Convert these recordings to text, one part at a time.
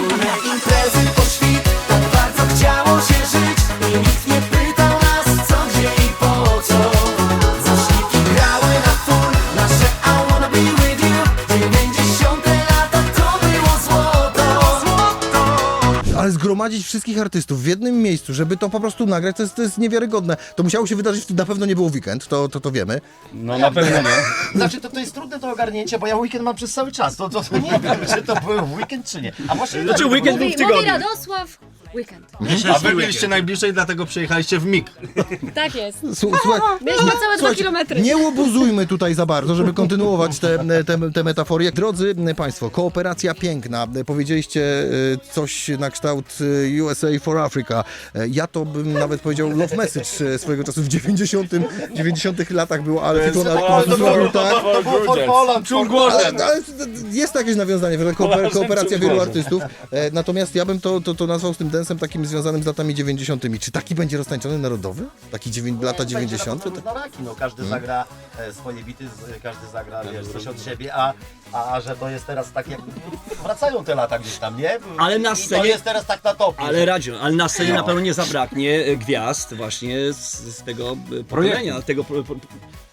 Wspólne imprezy Ale zgromadzić wszystkich artystów w jednym miejscu, żeby to po prostu nagrać, to jest, to jest niewiarygodne. To musiało się wydarzyć, na pewno nie było w weekend, to, to, to wiemy. No na pewno nie. Znaczy, to, to jest trudne do ogarnięcia, bo ja weekend mam przez cały czas. To, to, to nie wiem, czy to był weekend, czy nie. A właśnie Znaczy weekend był w Mówi, mówi tygodniu. Radosław, weekend. A wy byliście najbliżej, dlatego przyjechaliście w mig. Tak jest. Słu- Słuchaj, Mieliśmy całe dwa Słuchajcie, kilometry. Nie łobuzujmy tutaj za bardzo, żeby kontynuować te, te, te metafory. Drodzy Państwo, kooperacja piękna. Powiedzieliście e, coś na kształt e, USA for Africa. E, Ja to bym nawet powiedział love message e, swojego czasu w 90, 90 latach było, ale tylko na to zrobił tak. To był for Poland, for Ale, ale jest jakieś nawiązanie, że kooper, kooperacja wielu artystów. E, natomiast ja bym to, to, to nazwał z tym densem takim związanym z latami 90. Czy taki będzie roztańczony narodowy? Taki dziewię- lata 90. Będzie na raki, no każdy zagra e, swoje bity, z- każdy zagra wiesz, coś od siebie, a, a, a że to jest teraz tak jak wracają te lata gdzieś tam, nie? Ale na I to scenie- jest teraz tak na topie. Ale Radziu, ale na scenie na pewno nie zabraknie e, gwiazd właśnie z, z tego e, pokolenia, tego pro, pro,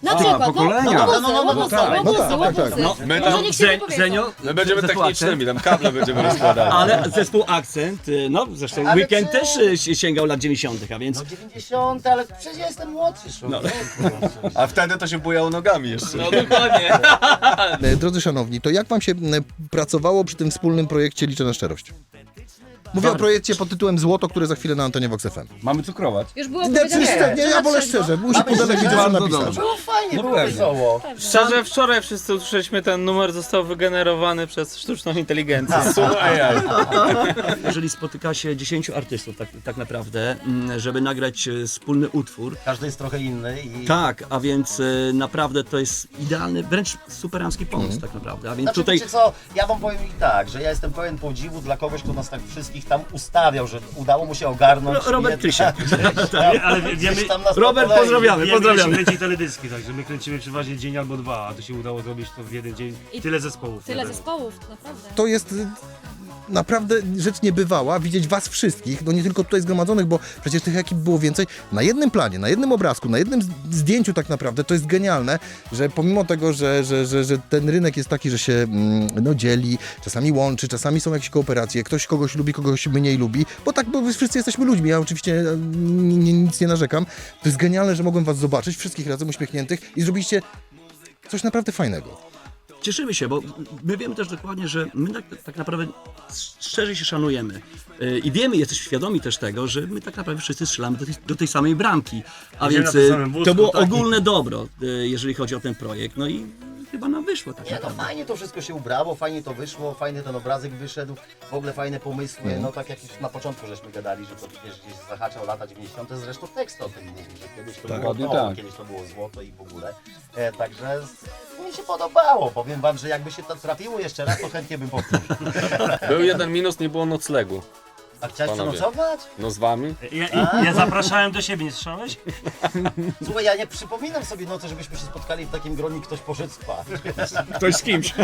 Na przykład, pokolenia. no, No, no, no, no, tak, no tak, tak, tak. no, My Może wypowiedzą. My będziemy zespół technicznymi, tam kable będziemy rozkładali. Ale zespół Akcent, e, no zresztą Ale Weekend czy- też e, si- sięgał lat 90, a więc No 90, ale przecież ja jestem młodszy. No. człowieku. A wtedy to się bujało nogami jeszcze. No dokładnie. E, Drodzy szanowni, to jak wam się m, pracowało przy tym wspólnym projekcie Liczę na szczerość? Mówię o projekcie pod tytułem Złoto, które za chwilę na antenie Vox FM. Mamy cukrować. Już było Nie, powiedziane. nie, nie, ja wolę szczerze, musi Pudelek wiedzieć, co Bardzo napisać. dobrze. Było fajnie, No było pewnie. wesoło. Szczerze, wczoraj wszyscy usłyszeliśmy, ten numer został wygenerowany przez sztuczną inteligencję. Jeżeli spotyka się 10 artystów tak, tak naprawdę, mm, żeby nagrać e, wspólny utwór, Każdy jest trochę inny i... tak, a więc e, naprawdę to jest idealny, wręcz superancki pomysł Mhm. tak naprawdę, a więc Znaczy, tutaj... wiecie co, ja wam powiem i tak, że ja jestem pełen podziwu dla kogoś, kto nas tak wszystkich tam ustawiał, że udało mu się ogarnąć. Ro- Robert Krysiak. Ale wie- wiemy, Gdzieś tam nas Robert, pozdrawiamy, wiemy pozdrawiamy. kręci teledyski, także my kręcimy przeważnie dzień albo dwa, a to się udało zrobić to w jeden dzień. I Tyle zespołów. Tyle zespołów, naprawdę. To jest naprawdę rzecz niebywała, widzieć was wszystkich, no nie tylko tutaj zgromadzonych, bo przecież tych ekip było więcej, na jednym planie, na jednym obrazku, na jednym zdjęciu tak naprawdę, to jest genialne, że pomimo tego, że, że, że, że ten rynek jest taki, że się mm, no, dzieli, czasami łączy, czasami są jakieś kooperacje, ktoś kogoś lubi, kogoś mniej lubi, bo tak, bo wszyscy jesteśmy ludźmi, ja oczywiście e, nic nie narzekam, to jest genialne, że mogłem was zobaczyć, wszystkich razem uśmiechniętych i zrobiliście coś naprawdę fajnego. Cieszymy się, bo my wiemy też dokładnie, że my tak, tak naprawdę szczerze się szanujemy Yy, i wiemy, jesteśmy świadomi też tego, że my tak naprawdę wszyscy strzelamy do tej, do tej samej bramki. A Idziemy więc na tym samym wózku, to było tak. ogólne dobro, yy, jeżeli chodzi o ten projekt. No i chyba nam wyszło tak Nie, no naprawdę. fajnie to wszystko się ubrało, fajnie to wyszło, fajny ten obrazek wyszedł, w ogóle fajne pomysły, no tak jak już na początku żeśmy gadali, że to gdzieś zahacza o lata 90. Zresztą tekst o tym mówi, że kiedyś to było Dokładnie to, tak. kiedyś to było złoto i w ogóle. E, także z- mi się podobało, powiem wam, że jakby się to trafiło jeszcze raz, to chętnie bym powtórzył. Był jeden minus, nie było noclegu. A chciałeś Panowie. przenocować? No z wami? Ja, ja zapraszałem do siebie, nie słyszałeś? Słuchaj, ja nie przypominam sobie nocy, żebyśmy się spotkali w takim gronie ktoś poszedł spać. Ktoś z kimś.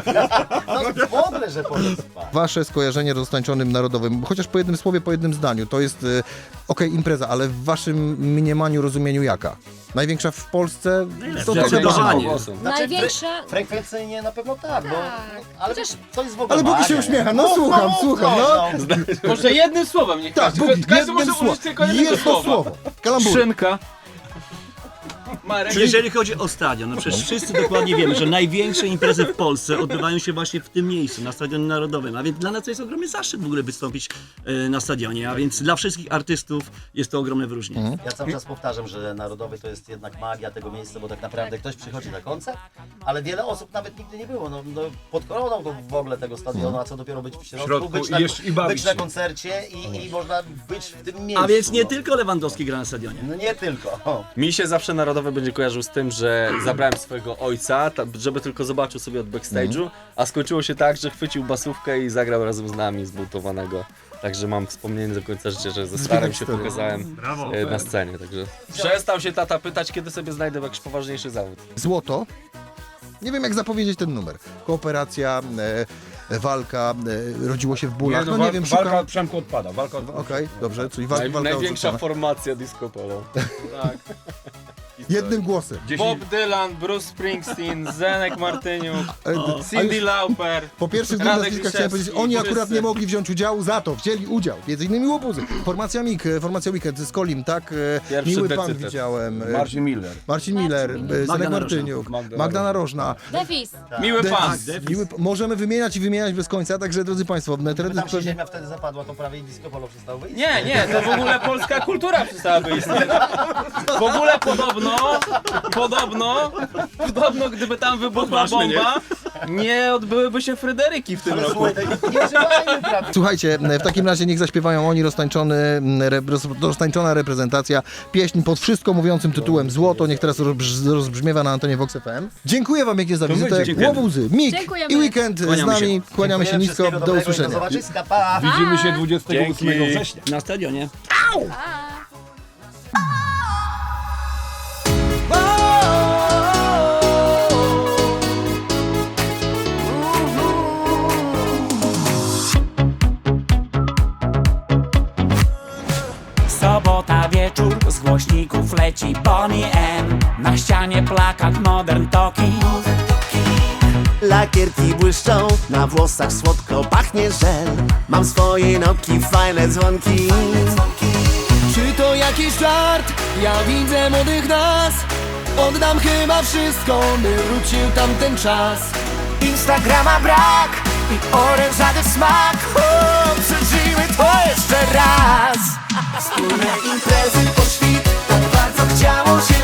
No w ogóle, że poszedł spać. Wasze skojarzenie roztańczonym narodowym, chociaż po jednym słowie, po jednym zdaniu, to jest y, okej impreza, ale w waszym mniemaniu, rozumieniu jaka? Największa w Polsce? To Zdecydowanie. Głosem. Największa... Fre- frekwencyjnie na pewno tak, bo... Tak. Ale Chociaż- to jest w ogóle Ale Bugi się magia. uśmiecha, no Mów, słucham, mów, słucham, no. Może jednym słowem niech Tak, każdy, jednym może słowem. użyć tylko jednego Jedno słowa. słowo. Kalambur. Szynka. Marek. Jeżeli chodzi o stadion, no przecież wszyscy dokładnie wiemy, że największe imprezy w Polsce odbywają się właśnie w tym miejscu, na Stadionie Narodowym, a więc dla nas to jest ogromny zaszczyt w ogóle wystąpić e, na stadionie, a więc dla wszystkich artystów jest to ogromne wyróżnienie. Ja cały czas powtarzam, że Narodowy to jest jednak magia tego miejsca, bo tak naprawdę ktoś przychodzi na koncert, ale wiele osób nawet nigdy nie było. No, no, pod koroną to w ogóle tego stadionu, a co dopiero być w środku, środku być, i na, jeszcze- i bawić być na się. koncercie i, i można być w tym miejscu. A więc nie no. tylko Lewandowski gra na stadionie. No nie tylko. O. Mi się zawsze Narodowy będzie kojarzył z tym, że zabrałem swojego ojca, ta- żeby tylko zobaczył sobie od backstage'u, a skończyło się tak, że chwycił basówkę i zagrał razem z nami zbudowanego. Także mam wspomnienie do końca życia, że ze starym się pokazałem Brawo. e, na scenie. Także przestał się tata pytać, kiedy sobie znajdę jakiś poważniejszy zawód. Złoto. Nie wiem, jak zapowiedzieć ten numer. Kooperacja, e, walka, e, rodziło się w bólach, Nie, no, no, nie wal- wiem, walka szuka... od Przemku odpada. Walka od... Okej, dobrze, czyli walka, Naj, walka największa odrzucona. formacja disco polo. Tak. Jednym głosem. Bob Dylan, Bruce Springsteen, Zenek Martyniuk, E, Cindy Lauper. Po pierwszych dwóch Radek nazwiskach chciałem powiedzieć, oni akurat wszyscy. nie mogli wziąć udziału, za to wzięli udział. Między innymi łobuzy. Formacja MIG, e, formacja Weekend z Kolim, tak? e, Pierwszy Miły Pan decyzent. widziałem. e, Marcin Miller. Marcin Miller, e, Zenek Magda Martyniuk, Magda Magda Narożna. Defis. Miły De- pan. tak, miły, p- możemy wymienić i wymieniać bez końca, także drodzy Państwo, Gdyby teledysk tam się pewnie... ziemia wtedy zapadła, to prawie disco polo przestało wyjść. Nie, nie, to w ogóle polska kultura przestałaby istnieć. W ogóle podobno, podobno, podobno gdyby tam wybuchła nie? bomba, nie odbyłyby się Fryderyki w tym Ale roku. słuchaj, to nie używajmy. Słuchajcie, w takim razie niech zaśpiewają oni roztańczony, roztańczona reprezentacja, pieśń pod wszystko mówiącym tytułem Złoto, niech teraz rozbrz, rozbrzmiewa na antenie Vox FM. Dziękuję Wam pięknie za wizytę. dziękujemy. Łobuzy, Mig Dziękujemy. i Weekend z Kłaniamy nami. Kłaniamy się nisko, wszystkiego do dobrego i usłyszenia. Do zobaczyska, pa! Widzimy się 28 Dzięki. września. Na stadionie. Głośników leci Bonnie M. Na ścianie plakat Modern Talking Lakierki błyszczą, na włosach słodko pachnie żel. Mam swoje noki, fajne dzwonki. Czy to jakiś żart? Ja widzę młodych nas. Oddam chyba wszystko, by wrócił tamten czas. Instagrama brak i orężady smak. O, Przeżyjmy to jeszcze raz. Wspólne imprezy po marchamos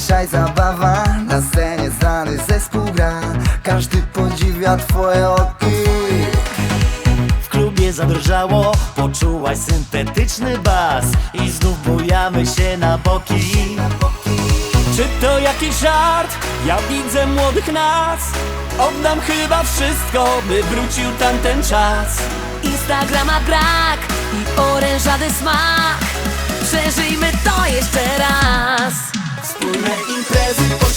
Dzisiaj zabawa, na scenie znany zespół gra Każdy podziwia twoje oki W klubie zadrżało, poczułaś syntetyczny bas I znów bujamy się na boki Czy to jakiś żart? Ja widzę młodych nas Oddam chyba wszystko, by wrócił tamten czas Instagrama brak i orężady smak. Przeżyjmy to jeszcze raz. Wspólne imprezy po